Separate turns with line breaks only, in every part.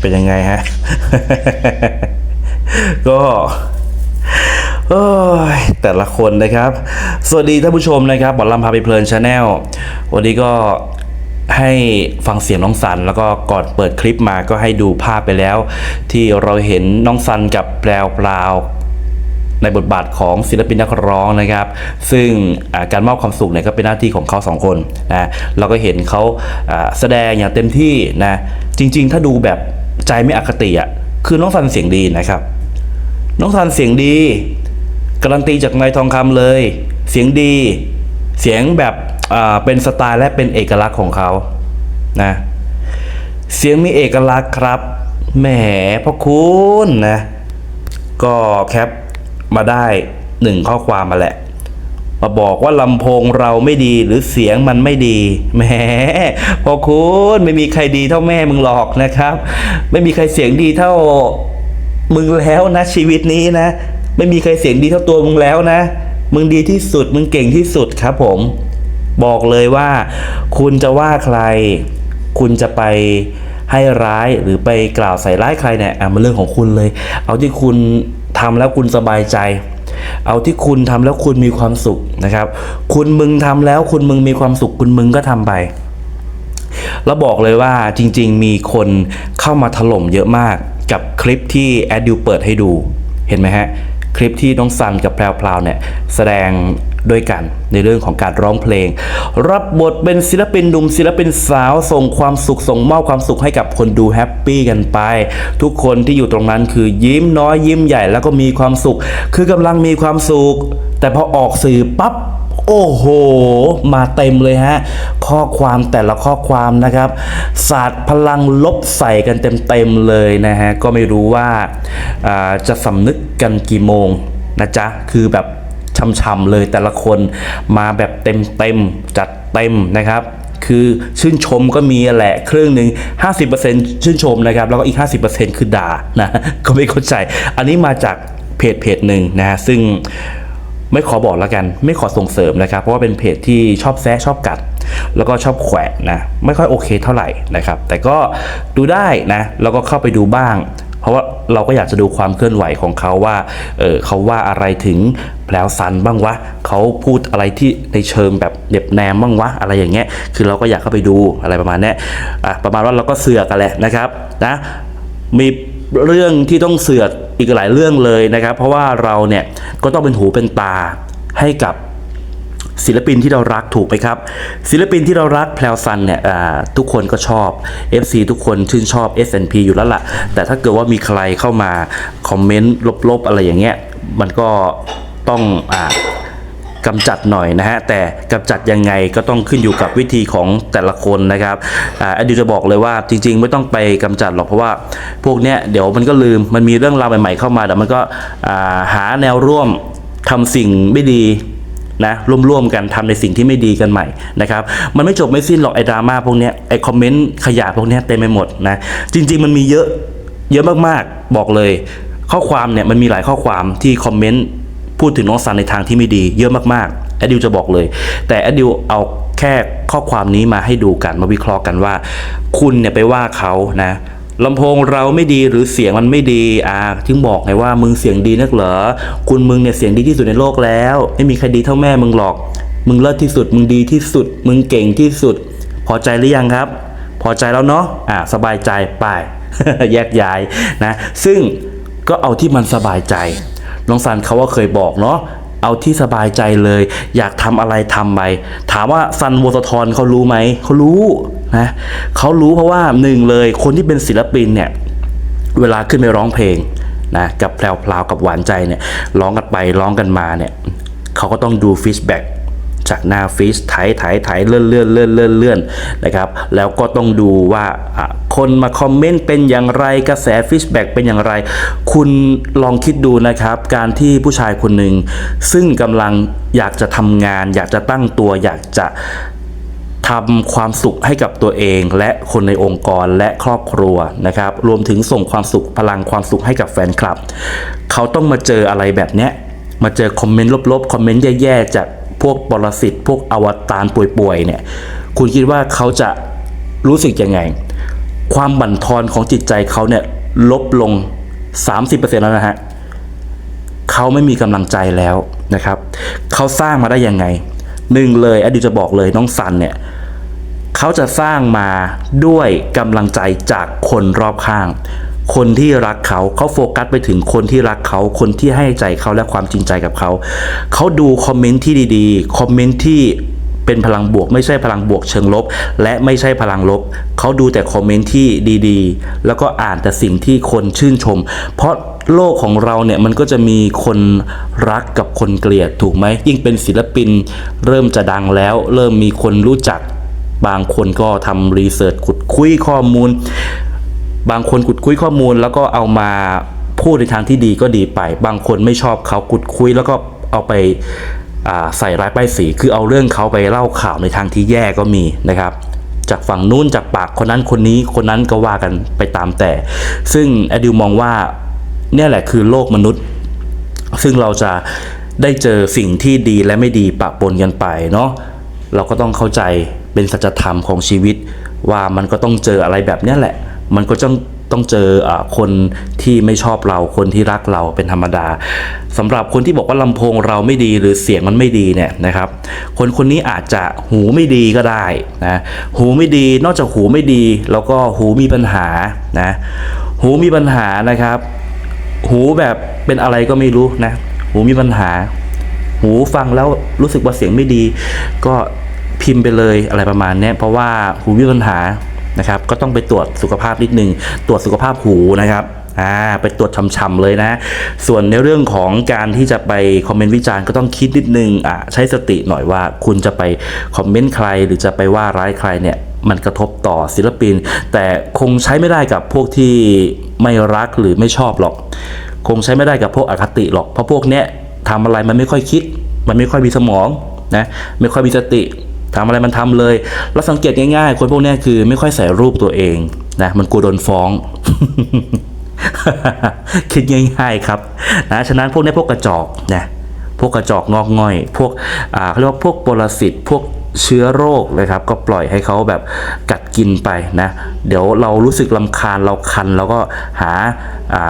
เป็นยังไงฮะ ก็โอ้ยแต่ละคนนะครับ สวัสดีท่านผู้ชมนะครับบอลลัมพาไปเพลินชาแนลวันนี้ก็ให้ฟังเสียงน้องซันแล้วก็ก่อนเปิดคลิปมาก็ให้ดูภาพไปแล้ว ที่เราเห็นน้องซันกับแปลวปลาว ในบทบาทของศิลปินนักร้องนะครับ ซึ่งการมอบความสุขเนี่ยก็เป็นหน้าที่ของเขาสองคนนะเราก็เห็นเขาแสดงอย่างเต็มที่นะจริง ๆ ถ้าดูแบบใจไม่อคติอะคือน้องซันเสียงดีนะครับ น้องซันเสียงดีการันตีจากนายทองคำเลย เสียงดี เสียงแบบเป็นสไตล์และเป็นเอกลักษณ์ของเขานะเสียงมีเอกลักษณ์ครับแหมพ่อคุณนะ ก็แคป มาได้หนึ่งข้อความมาแหละ มาบอกว่าลำโพงเราไม่ดีหรือเสียงมันไม่ดีแหมพอคุณไม่มีใครดีเท่าแม่มึงหรอกนะครับ ไม่มีใครเสียงดีเท่ามึงแล้วนะชีวิตนี้นะ ไม่มีใครเสียงดีเท่าตัวมึงแล้วนะ มึงดีที่สุดมึงเก่งที่สุดครับผม บอกเลยว่า คุณจะว่าใคร คุณจะไปให้ร้ายหรือไปกล่าวใส่ร้ายใครเนี่ยอะมันเรื่องของคุณเลย เอาที่คุณ ทำแล้วคุณสบายใจ เอาที่คุณทำแล้วคุณมีความสุขนะครับ คุณมึงทำแล้วคุณมึงมีความสุข คุณมึงก็ทำไปแล้วบอกเลยว่าจริง ๆ มีคนเข้ามาถล่มเยอะมากกับคลิปที่แอดดิวเปิดให้ดู เห็นไหมฮะ คลิปที่น้องซันกับแพรวพราวเนี่ยแสดง ด้วยกันในเรื่องของการร้องเพลง รับบทเป็นศิลปินหนุ่มศิลปินสาวส่งความสุขส่งมอบความสุขให้กับคนดูแฮปปี้กันไป ทุกคนที่อยู่ตรงนั้นคือยิ้มน้อยยิ้มใหญ่แล้วก็มีความสุข คือกำลังมีความสุข แต่พอออกสื่อปั๊บโอ้โห มาเต็มเลยฮะ ข้อความแต่ละข้อความนะครับศาสาดพลังลบใส่กันเต็มๆเลยนะฮะ ก็ไม่รู้ว่าอ่าจะสำนึกกันกี่โมงนะจ๊ะ คือแบบ ช่ำๆเลยแต่ละคนมาแบบเต็มๆจัดเต็มนะครับคือชื่นชมก็มีแหละครึ่งหนึ่ง50%ชื่นชมนะครับ แล้วก็อีก 50%คือด่านะก็ไม่เข้าใจ อันนี้มาจากเพจเพจหนึ่งนะฮะซึ่งไม่ขอบอกแล้วกัน ไม่ขอส่งเสริมนะครับ เพราะว่าเป็นเพจที่ชอบแซะชอบกัด แล้วก็ชอบแขวะนะ ไม่ค่อยโอเคเท่าไหร่นะครับ แต่ก็ดูได้นะ แล้วก็เข้าไปดูบ้าง ราะว่าเราก็อยากจะดูความเคลื่อนไหวของเขาว่าเออเขาว่าอะไรถึงแปลวซันบ้างวะเขาพูดอะไรที่ในเชิงแบบเหน็บแนมบ้างวะอะไรอย่างเงี้ยคือเราก็อยากเข้าไปดูอะไรประมาณนี้อะประมาณว่าเราก็เสือกกันแหละนะครับนะมีเรื่องที่ต้องเสือกอีกหลายเรื่องเลยนะครับ เพราะว่าเราเนี่ยก็ต้องเป็นหูเป็นตาให้กับ ศิลปินที่เรารักถูกไหมครับ ศิลปินที่เรารักแพลวซันเนี่ยทุกคนก็ชอบ FC ทุกคนชื่นชอบ SNP อยู่แล้วล่ะ แต่ถ้าเกิดว่ามีใครเข้ามาคอมเมนต์ลบๆ อะไรอย่างเงี้ย มันก็ต้องอ่ากำจัดหน่อยนะฮะ แต่กำจัดยังไงก็ต้องขึ้นอยู่กับวิธีของแต่ละคนนะครับอ่าอดิวจะบอกเลยว่าจริง ๆ ไม่ต้องไปกำจัดหรอกเพราะว่าพวกเนี้ยเดี๋ยวมันก็ลืมมันมีเรื่องราวใหม่ๆเข้ามาเดี๋ยวมันก็าหาแนวร่วมทำสิ่งไม่ดี นะร่วมๆกันทำในสิ่งที่ไม่ดีกันใหม่นะครับมันไม่จบไม่สิ้นหรอกไอ้ดราม่าพวกเนี้ยไอ้คอมเมนต์ขยะพวกเนี้ยเต็มไปหมดนะจริง ๆ มันมีเยอะเยอะมากๆบอกเลย ข้อความเนี่ยมันมีหลายข้อความที่คอมเมนต์พูดถึงน้องซันในทางที่ไม่ดีเยอะมากๆแอดดิวจะบอกเลย แต่แอดดิวเอาแค่ข้อความนี้มาให้ดูกันมาวิเคราะห์กันว่า คุณเนี่ยไปว่าเขานะ ลำโพงเราไม่ดีหรือเสียงมันไม่ดี อ่าถึงบอกไงว่ามึงเสียงดีนักเหรอ คุณมึงเนี่ยเสียงดีที่สุดในโลกแล้ว ไม่มีใครดีเท่าแม่มึงหรอก มึงเลิศที่สุด มึงดีที่สุด มึงเก่งที่สุด พอใจหรือยังครับ พอใจแล้วเนาะ อ่า สบายใจไป แยกย้ายนะ ซึ่งก็เอาที่มันสบายใจ น้องซันเขาว่าเคยบอกเนาะ เอาที่สบายใจเลย อยากทำอะไรทำไปถามว่าซันโวสทรเขารู้ไหมเขารู้นะเขารู้เพราะว่าหนึ่งเลยคนที่เป็นศิลปินเนี่ยเวลาขึ้นไปร้องเพลงนะกับแพรวพลาวกับหวานใจเนี่ยร้องกันไปร้องกันมาเนี่ยเขาก็ต้องดูฟีดแบ็ก จากหน้าฟีดไถไถไถเลื่อนเลื่อนเลื่อนเลื่อนเลื่อนนะครับแล้วก็ต้องดูว่าคนมาคอมเมนต์เป็นอย่างไรกระแสฟีดแบ็กเป็นอย่างไร คุณลองคิดดูนะครับ การที่ผู้ชายคนหนึ่งซึ่งกำลังอยากจะทำงาน อยากจะตั้งตัวอยากจะทำความสุขให้กับตัวเอง และคนในองค์กรและครอบครัวนะครับ รวมถึงส่งความสุขพลังความสุขให้กับแฟนคลับ เขาต้องมาเจออะไรแบบเนี้ยมาเจอคอมเมนต์ลบๆ คอมเมนต์แย่ๆจาก พวกปรสิตพวกอวตารป่วยๆเนี่ยคุณคิดว่าเขาจะรู้สึกยังไง ความบั่นทอนของจิตใจเขาเนี่ยลบลง 30%แล้วนะฮะเขาไม่มีกำลังใจแล้วนะครับ เขาสร้างมาได้ยังไงหนึ่งเลยอดิวจะบอกเลยน้องซันเนี่ยเขาจะสร้างมาด้วยกำลังใจจากคนรอบข้าง คนที่รักเขาเขาโฟกัสไปถึงคนที่รักเขาคนที่ให้ใจเขาและความจริงใจกับเขา เขาดูคอมเมนต์ที่ดีๆ คอมเมนต์ที่เป็นพลังบวกไม่ใช่พลังบวกเชิงลบ และไม่ใช่พลังลบ เขาดูแต่คอมเมนต์ที่ดีๆ แล้วก็อ่านแต่สิ่งที่คนชื่นชม เพราะโลกของเราเนี่ยมันก็จะมีคนรักกับคนเกลียดถูกไหมยิ่งเป็นศิลปิน เริ่มจะดังแล้ว เริ่มมีคนรู้จักบางคนก็ทำรีเสิร์ชขุดคุยข้อมูล บางคนขุดคุยข้อมูลแล้วก็เอามาพูดในทางที่ดีก็ดีไป บางคนไม่ชอบเขาขุดคุยแล้วก็เอาไปาใส่ร้ายป้ายสี คือเอาเรื่องเขาไปเล่าข่าวในทางที่แย่ก็มีนะครับ จากฝั่งนู้นจากปากคนนั้นคนนี้คนนั้นก็ว่ากันไปตามแต่ ซึ่งแอดิวมองว่าเนี่ยแหละคือโลกมนุษย์ ซึ่งเราจะได้เจอสิ่งที่ดีและไม่ดีปะปนกันไปเนาะเราก็ต้องเข้าใจเป็นสัจธรรมของชีวิต ว่ามันก็ต้องเจออะไรแบบนี้แหละ มันก็ต้องต้องเจออคนที่ไม่ชอบเราคนที่รักเราเป็นธรรมดาสำหรับคนที่บอกว่าลำโพงเราไม่ดีหรือเสียงมันไม่ดีเนี่ยนะครับ คนคนนี้อาจจะหูไม่ดีก็ได้นะหูไม่ดีนอกจากหูไม่ดี แล้วก็หูมีปัญหานะหูมีปัญหานะครับ หูแบบเป็นอะไรก็ไม่รู้นะหูมีปัญหา หูฟังแล้วรู้สึกว่าเสียงไม่ดี ก็พิมพ์ไปเลยอะไรประมาณนี้เพราะว่าหูมีปัญหา นะครับก็ต้องไปตรวจสุขภาพนิดนึงตรวจสุขภาพหูนะครับอ่าไปตรวจช่ำๆเลยนะ ส่วนในเรื่องของการที่จะไปคอมเมนต์วิจารณ์ก็ต้องคิดนิดนึงอะใช้สติหน่อยว่าคุณจะไปคอมเมนต์ใครหรือจะไปว่าร้ายใครเนี่ยมันกระทบต่อศิลปิน แต่คงใช้ไม่ได้กับพวกที่ไม่รักหรือไม่ชอบหรอก คงใช้ไม่ได้กับพวกอคติหรอกเพราะพวกเนี้ยทำอะไรมันไม่ค่อยคิด มันไม่ค่อยมีสมองนะไม่ค่อยมีสติ ทำอะไรมันทำเลยแล้วสังเกตง่ายๆ คนพวกนี้คือไม่ค่อยใส่รูปตัวเองนะมันกลัวโดนฟ้อง คิดง่าย ๆครับนะฉะนั้นพวกนี้พวกกระจอกนะพวกกระจอกงอกง่อย พวกอ่าเรียกว่าพวกปรสิตพวกเชื้อโรคนะครับ ก็ปล่อยให้เขาแบบกัดกินไปนะ เดี๋ยวเรารู้สึกลำคาญเราคันเราก็หา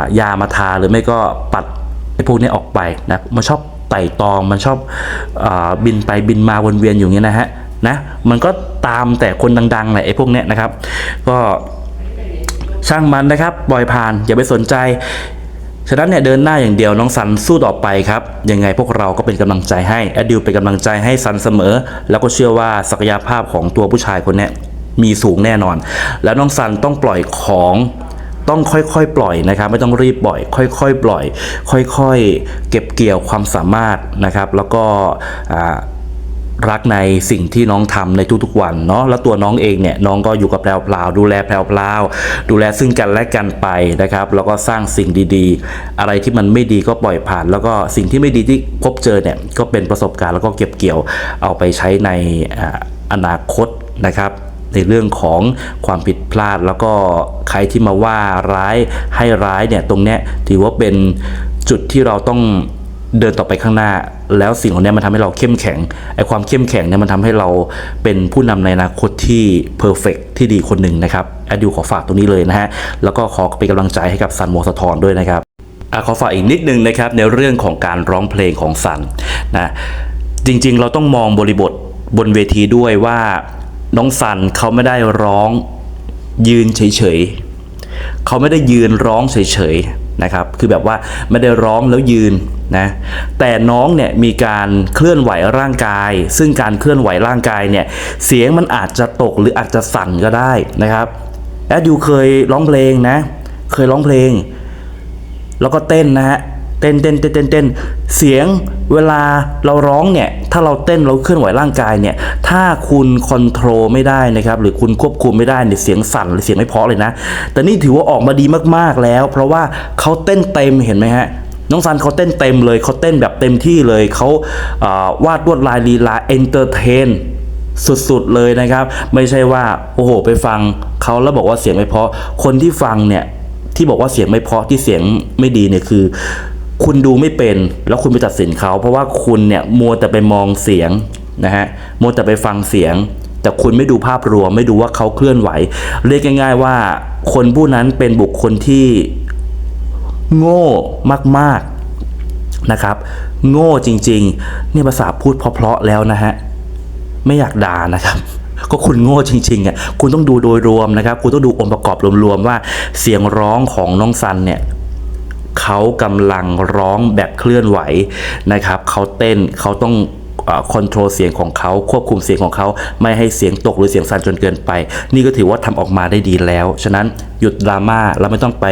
ายามาทาหรือไม่ก็ปัดไอ้พวกนี้ออกไปนะมันชอบไต่ตองมันชอบอบินไปบินมาวนเวียนอยู่อย่างนี้นะฮะ นะมันก็ตามแต่คนดังๆแหละไอ้พวกเนี้ยนะครับ ก็ช่างมันนะครับปล่อยผ่านอย่าไปสนใจฉะนั้นเนี่ยเดินหน้าอย่างเดียวน้องสันสู้ต่อไปครับ ยังไงพวกเราก็เป็นกำลังใจให้แอดดิวเป็นกำลังใจให้สันเสมอ แล้วก็เชื่อว่าศักยภาพของตัวผู้ชายคนเนี้ยมีสูงแน่นอน แล้วน้องสันต้องปล่อยของต้องค่อยๆ ปล่อยนะครับ ไม่ต้องรีบปล่อย ค่อยๆ ปล่อย ค่อยๆ เก็บเกี่ยวความสามารถนะครับ แล้วก็อ่า รักในสิ่งที่น้องทำในทุกๆวันเนาะแล้วตัวน้องเองเนี่ยน้องก็อยู่กับแพรวพราวดูแลแพรวพราวดูแลซึ่งกันและกันไปนะครับ แล้วก็สร้างสิ่งดีๆ อะไรที่มันไม่ดีก็ปล่อยผ่าน แล้วก็สิ่งที่ไม่ดีที่พบเจอเนี่ยก็เป็นประสบการณ์แล้วก็เก็บเกี่ยวเอาไปใช้ในอนาคตนะครับในเรื่องของความผิดพลาดแล้วก็ใครที่มาว่าร้ายให้ร้ายเนี่ยตรงเนี้ยถือว่าเป็นจุดที่เราต้อง เดินต่อไปข้างหน้า แล้วสิ่งของเนี้มันทำให้เราเข้มแข็งไอ้ความเข้มแข็งเนี่ยมันทำให้เราเป็นผู้นำในอนาคตที่เพอร์เฟกที่ดีคนหนึ่งนะครับแอดดิวขอฝากตรงนี้เลยนะฮะแล้วก็ขอเป็นกำลังใจให้กับซันโมสะทรด้วยนะครับอขอฝากอีกนิดนึงนะครับในเรื่องของการร้องเพลงของสันนะจริงๆ เราต้องมองบริบทบนเวทีด้วยว่าน้องสันเขาไม่ได้ร้องยืนเฉยๆเขาไม่ได้ยืนร้องเฉยๆ นะครับคือแบบว่าไม่ได้ร้องแล้วยืนนะแต่น้องเนี่ยมีการเคลื่อนไหวร่างกาย ซึ่งการเคลื่อนไหวร่างกายเนี่ยเสียงมันอาจจะตกหรืออาจจะสั่นก็ได้นะครับแอดยูเคยร้องเพลงนะเคยร้องเพลง แล้วก็เต้นนะฮะ เต้นเต้นเต้นเต้นเต้นเสียงเวลาเราร้องเนี่ยถ้าเราเต้นเราเคลื่อนไหวร่างกายเนี่ยถ้าคุณคอนโทรลไม่ได้นะครับหรือคุณควบคุมไม่ได้เนี่ยเสียงสั่นหรือเสียงไม่เพาะเลยนะ แต่นี่ถือว่าออกมาดีมากๆแล้ว เพราะว่าเขาเต้นเต็มเห็นไหมฮะน้องซันเขาเต้นเต็มเลยเขาเต้นแบบเต็มที่เลยเขาอ่าวาดลวดลายลีลาเอนเตอร์เทนสุดๆเลยนะครับ ไม่ใช่ว่าโอ้โห ไปฟังเขาแล้วบอกว่าเสียงไม่เพาะคนที่ฟังเนี่ยที่บอกว่าเสียงไม่เพาะที่เสียงไม่ดีเนี่ยคือ คุณดูไม่เป็น แล้วคุณไปตัดสินเขาเพราะว่าคุณเนี่ยมัวแต่ไปมองเสียงนะฮะมัวแต่ไปฟังเสียง แต่คุณไม่ดูภาพรวม ไม่ดูว่าเขาเคลื่อนไหว เรียกง่าย ๆ ว่า คนผู้นั้นเป็นบุคคลที่โง่มากๆนะครับ โง่จริงๆนี่ภาษาพูดเพราะๆแล้วนะฮะไม่อยากด่านะครับก็คุณโง่จริงๆอะคุณต้องดูโดยรวมนะครับ คุณต้องดูองค์ประกอบรวมๆว่าเสียงร้องของน้องซันเนี่ย เขากำลังร้องแบบเคลื่อนไหวนะครับเขาเต้นเขาต้องคอนโทรลเสียงของเขาควบคุมเสียงของเขาไม่ให้เสียงตกหรือเสียงสั่นจนเกินไป นี่ก็ถือว่าทำออกมาได้ดีแล้ว ฉะนั้นหยุดดราม่าแล้วไม่ต้องไป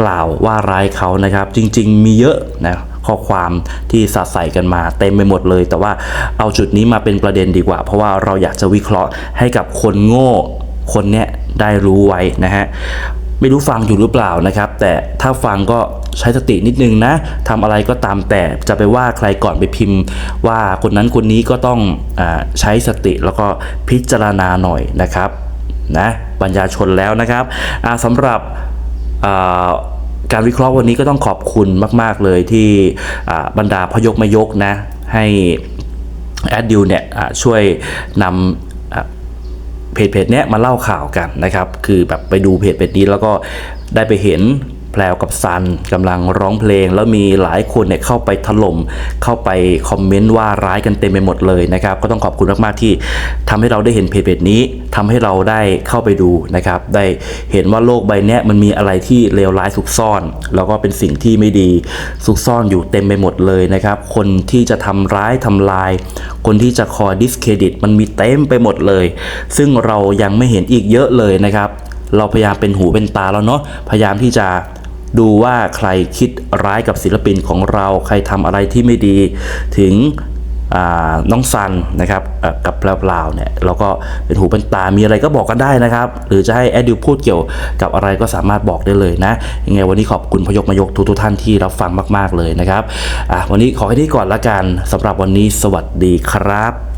กล่าวว่าร้ายเขานะครับ จริง ๆ มีเยอะนะข้อความที่สาดใส่กันมาเต็มไปหมดเลย แต่ว่าเอาจุดนี้มาเป็นประเด็นดีกว่า เพราะว่าเราอยากจะวิเคราะห์ให้กับคนโง่คนเนี้ยได้รู้ไว้นะฮะ ไม่รู้ฟังอยู่หรือเปล่านะครับ แต่ถ้าฟังก็ใช้สตินิดนึงนะทำอะไรก็ตามแต่จะไปว่าใครก่อนไปพิมพ์ ว่าคนนั้นคนนี้ก็ต้องอใช้สติแล้วก็พิจารณาหน่อยนะครับนะปัญญาชนแล้วนะครับอ่าสำหรับการวิเคราะห์วันนี้ก็ต้องขอบคุณมาก ๆ เลยที่บรรดาพยกมายกนะให้แอดดิวเนี่ยช่วยนำ เพจเพจเนี้ยมาเล่าข่าวกันนะครับ คือแบบไปดูเพจเพจนี้แล้วก็ได้ไปเห็น แพลวกับซันกำลังร้องเพลง แล้วมีหลายคนเนี่ยเข้าไปถล่มเข้าไปคอมเมนต์ว่าร้ายกันเต็มไปหมดเลยนะครับ ก็ต้องขอบคุณมากๆที่ทำให้เราได้เห็นเพจเพจนี้ทำให้เราได้เข้าไปดูนะครับ ได้เห็นว่าโลกใบเนี้ยมันมีอะไรที่เลวร้ายซุกซ่อน แล้วก็เป็นสิ่งที่ไม่ดีซุกซ่อนอยู่เต็มไปหมดเลยนะครับ คนที่จะทำร้ายทำลาย คนที่จะคอยดิสเครดิตมันมีเต็มไปหมดเลย ซึ่งเรายังไม่เห็นอีกเยอะเลยนะครับ เราพยายามเป็นหูเป็นตาแล้วเนาะพยายามที่จะ ดูว่าใครคิดร้ายกับศิลปินของเราใครทำอะไรที่ไม่ดีถึงน้องซันนะครับกับเปล่าๆเนี่ยเราก็เป็นหูเป็นตา มีอะไรก็บอกกันได้นะครับ หรือจะให้แอดดิวพูดเกี่ยวกับอะไรก็สามารถบอกได้เลยนะยังไงวันนี้ขอบคุณพยกมายกทุกท่านที่รับฟังมาก ๆเลยนะครับวันนี้ขอแค่นี้ก่อนละกันสำหรับวันนี้สวัสดีครับ